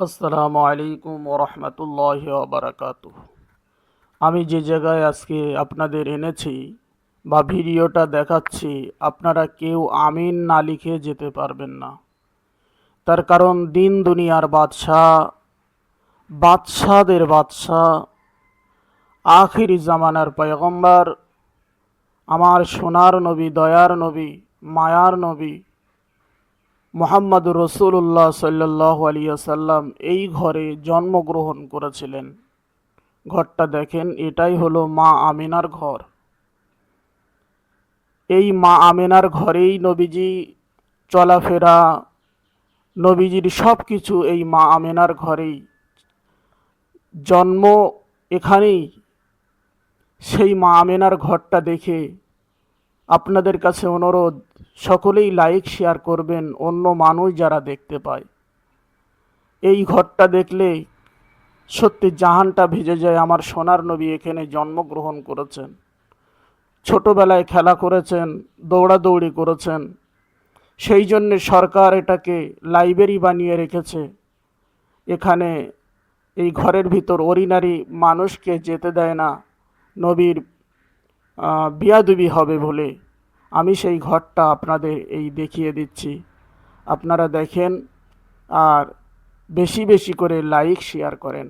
আসসালামু আলাইকুম ওরহমতুল্লাহ বারাকাতু আমি যে জায়গায় আজকে আপনাদের এনেছি বা ভিডিওটা দেখাচ্ছি, আপনারা কেউ আমিন না লিখে যেতে পারবেন না। তার কারণ দিন দুনিয়ার বাদশাহ বাদশাদের বাদশাহ, আখিরি জামানার পয়গম্বর, আমার সোনার নবী, দয়ার নবী, মায়ার নবী মোহাম্মদ রসুল্লাহ সাল্লাহ আলিয়াসাল্লাম এই ঘরে জন্মগ্রহণ করেছিলেন। ঘরটা দেখেন, এটাই হলো মা আমিনার ঘর। এই মা আমিনার ঘরেই নবীজি চলাফেরা, নবীজির সব কিছু এই মা আমিনার ঘরেই। জন্ম এখানেই। সেই মা আমিনার ঘরটা দেখে আপনাদের কাছে অনুরোধ, সকলেই লাইক শেয়ার করবেন, অন্য মানুষ যারা দেখতে পায়। এই ঘরটা দেখলে সত্যি জাহানটা ভেজে যায়। আমার সোনার নবী এখানে জন্মগ্রহণ করেছেন। ছোটবেলায় খেলা করেছেন, দৌড়াদৌড়ি করেছেন। সেই জন্যে সরকার এটাকে লাইব্রেরি বানিয়ে রেখেছে। এখানে এই ঘরের ভিতর অরিনারি মানুষকে যেতে দেয় না। নবীর বিয়াদুবি হবে বলে আমি সেই ঘরটা আপনাদের এই দেখিয়ে দিচ্ছি। আপনারা দেখেন আর বেশি বেশি করে লাইক শেয়ার করেন।